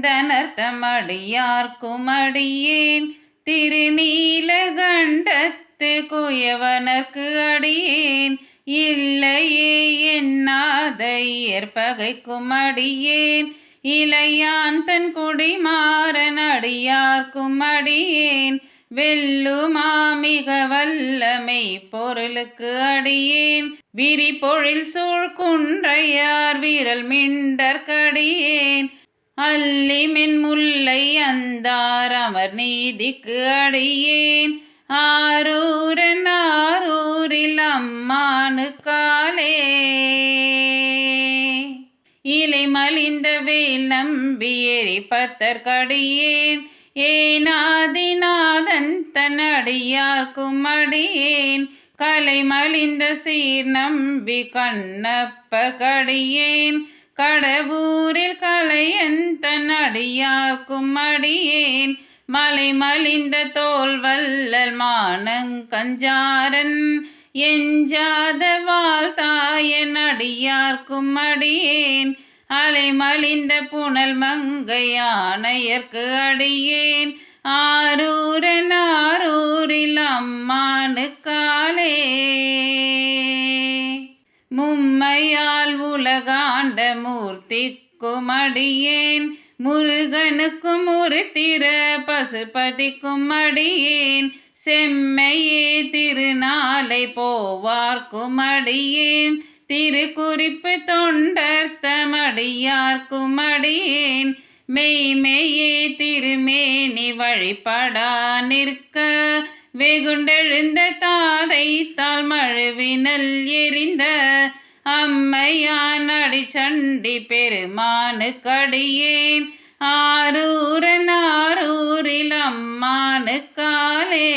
அந்தனர்த்தமடியார்க்கும் அடியேன் திருநீலகண்டத்து குயவனர்க்கு அடியேன். இல்லையே எண்ணாத இயற்பகைக்கும் அடியேன் இளையான் தன் குடிமாறன் அடியார்க்கும் அடியேன் வெல்லுமா மிக வல்லமை பொருளுக்கு அடியேன். விரி பொழில் சூழ் குன்றையார் மிண்டற்கடியேன். அல்லிமென் முல்லை அந்தார் அமர் நீதிக்கு அடியேன். ஆரூரன் ஆரூரில் அம்மானு காலே. இலை மலிந்த வேல் நம்பி எரிப்பத்தற்கடியேன் ஏனாதிநாதன் தன் அடியார்க்கும் அடியேன். கலை மலிந்த சீர் நம்பி கண்ணப்பர் கடியேன். கடவுரில் கலை எந்த அடியார்க்கும் அடியேன். மலை மலிந்த தோல் வல்லல் மானங்கஞ்சாரன் எஞ்சாத வாழ்த்தாயன் அடியார்க்கும் அடியேன். அலை மலிந்த புனல் மங்கையானையர்க்கு அடியேன். ஆரூரன் ஆரூரில் அம்மானு காலே மும்மையால் உலகா மூர்த்திக்கும் அடியேன். முருகனுக்கும் ஒரு திற பசுபதிக்கும் அடியேன். செம்மையே திருநாளை போவார்க்கும் அடியேன். திருக்குறிப்பு தொண்டர் தமடியார்க்கும் அடியேன். மெய்மெய்யே திருமேனி வழிபடா நிற்க. வெகுண்டெழுந்த தாதை தாள் மழுவினல் எரிந்த அம்மையான் அடிச்சண்டி பெருமானு கடியேன் ஆரூரன் ஆரூரில் அம்மானு காலே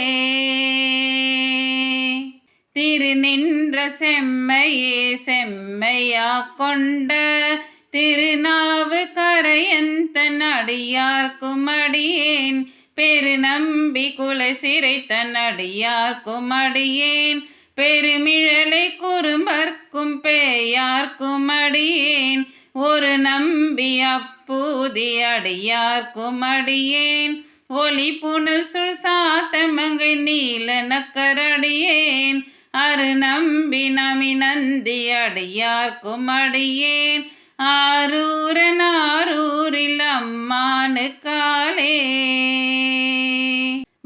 திருநின்ற செம்மையே செம்மையா கொண்ட திருநாவு கரையந்தன் அடியார்க்கும் அடியேன். பெருநம்பி குலை சிறைத்தன் அடியார்க்கும் அடியேன். பெருமிழலை யார்க்கும் பேயார்க்கும் அடியேன். ஒரு நம்பி அப்பூதி அடியார்க்கும் அடியேன். ஒளி புனல் சுழ் சாத்தமங்கை நீல நக்கரடியேன் அரு நம்பி நமி நந்தி அடியார்க்கும் அடியேன். ஆரூரன் ஆரூரில் அம்மானு காலே.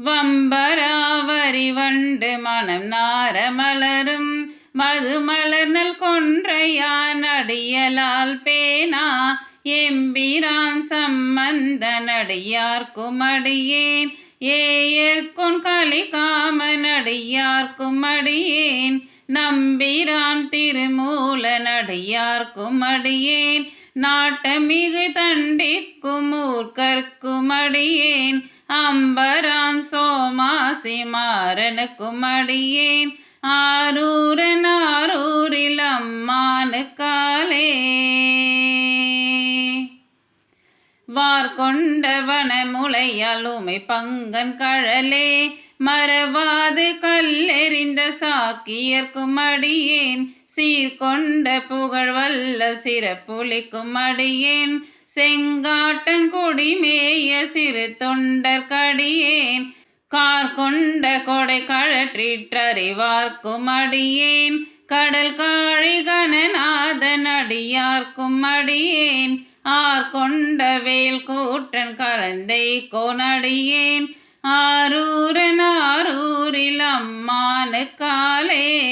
வம்பராவரி வண்டு மனம் நார மலரும். மதுமலர்நல் கொன்றையான் அடியலால் பேனா? எம்பிரான் சம்பந்தன் அடியார்க்கும் அடியேன் ஏயர்க்கும் கலிகாமன் அடியார்க்கும் அடியேன் நம்பிரான் திருமூல நடியார்க்கும் அடியேன் நாட்டமிகு தண்டிக்கும் ஊர்கற்கும் அடியேன் அம்பரான் சோமாசி மாறனுக்கும் அடியேன் முளையாலுமை பங்கன் கழலே மறவாது கல்லெறிந்த சாக்கியர்க்கும் அடியேன். சீர்கொண்ட புகழ் வல்ல சிறப்புலிக்கும் அடியேன். செங்காட்டங்குடி மேய சிறு தொண்டர் கடியேன். கார் கொண்ட கொடை கழற்றிற்றறிவார்க்கும் அடியேன். கடல் காழி கணநாதன் அடியார்க்கும் அடியேன். ஆர் கொண்ட வேல் கூற்றன் கலந்தை கோனடியேன். ஆரூரன் ஆரூரில் அம்மானு காலே.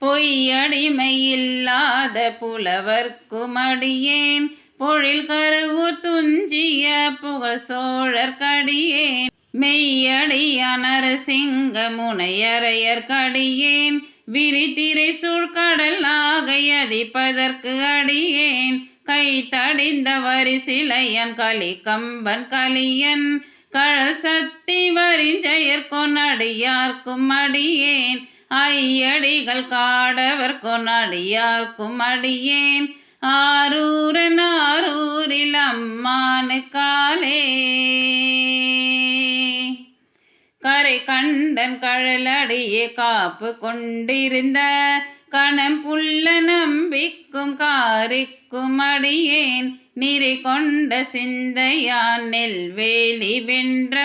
பொய்யடிமையில்லாத புலவர்க்குமடியேன் பொழில் கருவு துஞ்சிய புகழ் சோழர் கடியேன். மெய்யடியானர சிங்க முனையரையர் கடியேன். விரித்திரை சூழ்கடல் ஆகையதிப்பதற்கு அடியேன். கை தடிந்த வரிசிலையன் களி கம்பன் கலியன் கழல் சத்தி வரிஞ்செயர் கொனடியார்க்கும் அடியேன். ஐயடிகள் காடவர் கொனடியார்க்கும் அடியேன். ஆரூரன் ஆரூரில் அம்மானு காலே. கண்டன் கழலடியே காப்பு கொண்டிருந்த கணம் புல்ல நம்பிக்கும் காரிக்கும் அடியேன். நிறை கொண்ட சிந்தையான் நெல்வேலி வென்ற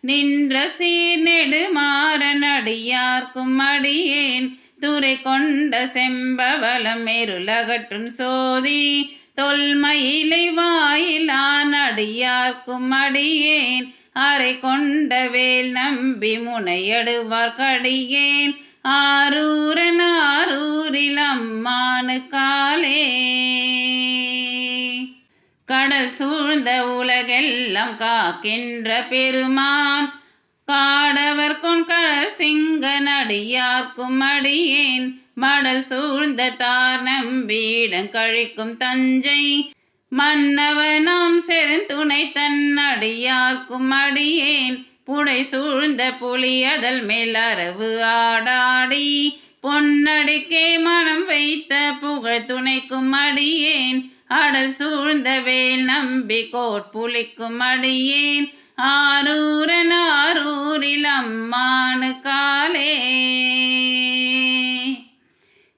நின்ற சீர் நெடுமாறன் அடியார்க்கும் அடியேன். துறை கொண்ட செம்பவலம் எருளகற்றும் சோதி தொல்மயிலை வாயிலான் அடியார்க்கும் அடியேன். அரை கொண்ட வேல் நம்பி முனையடுவார் கடியேன் ஆரூரன் ஆரூரில் அம்மானு காலே. கடல் சூழ்ந்த உலகெல்லாம் காக்கின்ற பெருமான். காடவர் கொண்கடல் சிங்க நடியார்க்கும் அடியேன். மடல் சூழ்ந்த தார் நம்பீடம் கழிக்கும் தஞ்சை. மன்னவனாம் செருந்துணை தன்னடியார்க்கும் அடியேன். புடை சூழ்ந்த புலி அதல் மேல் அரவு ஆடாடி. பொன்னடிக்கே மனம் வைத்த புகழ் துணைக்கும் அடியேன். அடல் சூழ்ந்த வேல் நம்பி கோட்புலிக்கும் அடியேன். ஆரூரன் ஆரூரில் அம்மானு காலே.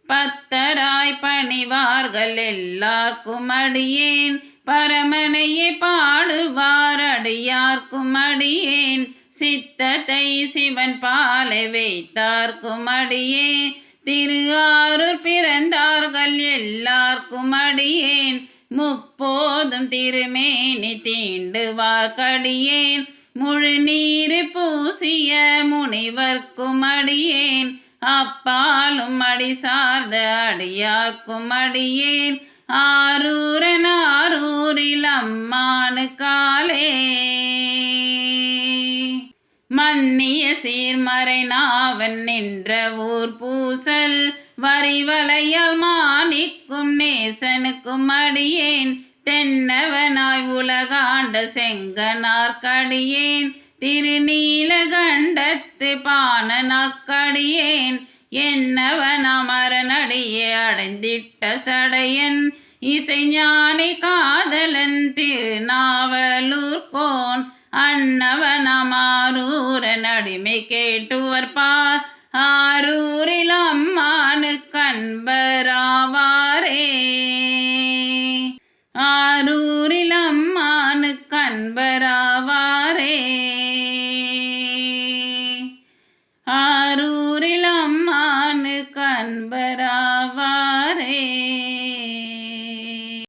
பத் பக்தராய் பணிவார்கள் எல்லார்க்கும் அடியேன். பரமனையே பாடுவார் அடியார்க்கும் அடியேன். சித்தத்தை சிவன் பாலை வைத்தார்க்கும் அடியே திரு ஆரூர் பிறந்தார்கள் எல்லார்க்கும் அடியேன். முப்போதும் திருமேனி தீண்டுவார் கடியேன். முழு நீர் பூசிய முனிவர்க்கும் அடியேன். அப்பாலும் அடி சார்ந்த அடியார்க்கும் அடியேன். ஆரூரன் ஆரூரில் அம்மானு காலே. மன்னிய சீர்மறை நாவன் நின்ற ஊர் பூசல் வரிவலையால் மாணிக்கும் நேசனுக்கும் அடியேன். தென்னவனாய் உலகாண்ட செங்கனார்க்கடியேன் திருநீலகண்டத்து பான நாக்கடியேன் என்னவன் அமரனடியே அடைந்திட்ட சடையன் இசைஞானி காதலன் திருநாவலூர் கோன் அன்னவனமாரூரன் அடிமை கேட்டுவர்பார் ஆரூரில் அம்மானு கண்பராவாரே. ஆ